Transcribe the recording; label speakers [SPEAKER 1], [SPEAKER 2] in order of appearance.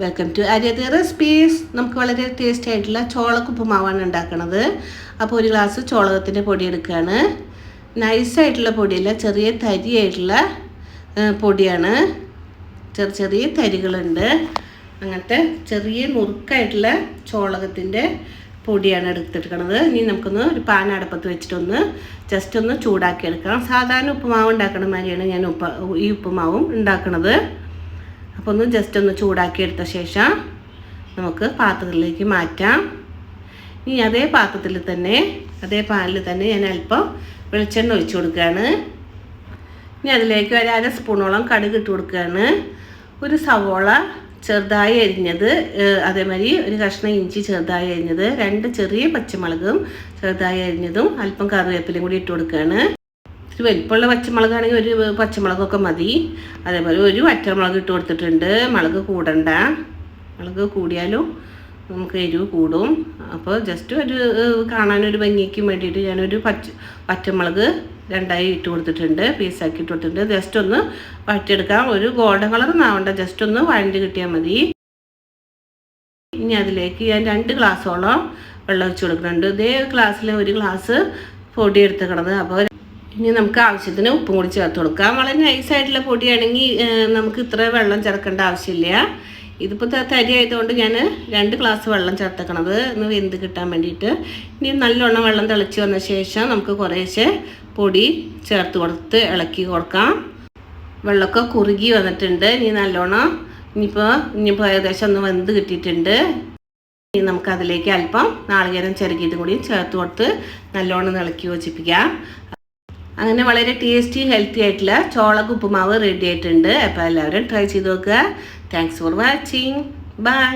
[SPEAKER 1] Welcome to അരിയതി recipes നമുക്ക് വളരെ tasty ആയിട്ടുള്ള ചോളക്കുപ്പുമാവാണ് ഉണ്ടാക്കുന്നത് അപ്പോൾ ഒരു ഗ്ലാസ് ചോളകത്തിന്റെ പൊടി എടുക്കുകയാണ്. നൈസായിട്ടുള്ള പൊടിയല്ല ചെറിയ തരിയായിട്ടുള്ള പൊടിയാണ്. ചെറിയ ചെറിയ തരികളുണ്ട്. അങ്ങനത്തെ ചെറിയ നുറുക്കായിട്ടുള്ള ചോളകത്തിന്റെ പൊടിയാണ് എടുത്തെടുക്കണത് ഇനി നമുക്കൊന്ന് ഒരു പാൻ അടപ്പത്ത് വെച്ചിട്ടൊന്ന് ജസ്റ്റ് ഒന്ന് ചൂടാക്കി എടുക്കണം സാധാരണ ഉപ്പുമാവ് ഉണ്ടാക്കണ മാതിരിയാണ് ഞാൻ ഉപ്പ ഈ ഉപ്പുമാവും ഉണ്ടാക്കണത്. അപ്പോൾ ഒന്ന് ജസ്റ്റ് ഒന്ന് ചൂടാക്കിയെടുത്ത ശേഷം നമുക്ക് പാത്രത്തിലേക്ക് മാറ്റാം. ഇനി അതേ പാത്രത്തിൽ തന്നെ അതേ പാലിൽ തന്നെ ഞാൻ അല്പം വെളിച്ചെണ്ണ ഒഴിച്ചു കൊടുക്കുകയാണ്. ഇനി അതിലേക്ക് ഒരു അര സ്പൂണോളം കടുക് ഇട്ട് കൊടുക്കുകയാണ്. ഒരു സവോള ചെറുതായി അരിഞ്ഞത് അതേമാതിരി ഒരു കഷ്ണം ഇഞ്ചി ചെറുതായി അരിഞ്ഞത് രണ്ട് ചെറിയ പച്ചമുളകും ചെറുതായി അരിഞ്ഞതും അല്പം കറിവേപ്പിലയും കൂടി ഇട്ട് കൊടുക്കുകയാണ്. ഇത്തിരി വലിപ്പമുള്ള പച്ചമുളകാണെങ്കിൽ ഒരു പച്ചമുളകൊക്കെ മതി. അതേപോലെ ഒരു വറ്റമുളക് ഇട്ട് കൊടുത്തിട്ടുണ്ട്. മുളക് കൂടണ്ട. മുളക് കൂടിയാലും നമുക്ക് എരിവ് കൂടും. അപ്പോൾ ജസ്റ്റ് ഒരു കാണാനൊരു ഭംഗിക്ക് വേണ്ടിയിട്ട് ഞാനൊരു പച്ച പച്ചമുളക് രണ്ടായി ഇട്ട് കൊടുത്തിട്ടുണ്ട്. പീസാക്കി ഇട്ട് കൊടുത്തിട്ടുണ്ട്. ജസ്റ്റ് ഒന്ന് വഴറ്റിയെടുക്കാം ഒരു ഗോൾഡൻ കളർ ആവണ്ട. ജസ്റ്റ് ഒന്ന് വഴണ്ടി കിട്ടിയാൽ മതി. ഇനി അതിലേക്ക് ഞാൻ രണ്ട് ഗ്ലാസ്സോളം വെള്ളം ഒഴിച്ച് കൊടുക്കുന്നുണ്ട്. ഇതേ ഗ്ലാസ്സിൽ ഒരു ഗ്ലാസ് പൊടി എടുത്തുക്കണത് അപ്പോൾ ഇനി നമുക്ക് ആവശ്യത്തിന് ഉപ്പും കൂടി ചേർത്ത് കൊടുക്കാം. വളരെ നൈസായിട്ടുള്ള പൊടിയാണെങ്കിൽ നമുക്ക് ഇത്ര വെള്ളം ചേർക്കേണ്ട ആവശ്യമില്ല. ഇതിപ്പോൾ തരി ആയതുകൊണ്ട് ഞാൻ രണ്ട് ഗ്ലാസ് വെള്ളം ചേർത്തേക്കണത് ഒന്ന് വെന്ത് കിട്ടാൻ വേണ്ടിയിട്ട്. ഇനി നല്ലോണം വെള്ളം തിളച്ച് വന്ന ശേഷം നമുക്ക് കുറേശ്ശെ പൊടി ചേർത്ത് കൊടുത്ത് ഇളക്കി കൊടുക്കാം. വെള്ളമൊക്കെ കുറുകി വന്നിട്ടുണ്ട്. ഇനി നല്ലോണം ഇനിയിപ്പോൾ ഇനിയിപ്പോൾ ഏകദേശം ഒന്ന് വെന്ത് കിട്ടിയിട്ടുണ്ട്. ഇനി നമുക്ക് അതിലേക്ക് അല്പം നാളികേരം ചിരകിയിട്ടും കൂടി ചേർത്ത് കൊടുത്ത് നല്ലോണം ഇളക്കി യോജിപ്പിക്കാം. അങ്ങനെ വളരെ ടേസ്റ്റി ഹെൽത്തി ആയിട്ടുള്ള ചോളക ഉപ്പുമാവ് റെഡി ആയിട്ടുണ്ട്. അപ്പോൾ എല്ലാവരും ട്രൈ ചെയ്ത് നോക്കുക. Thanks for watching bye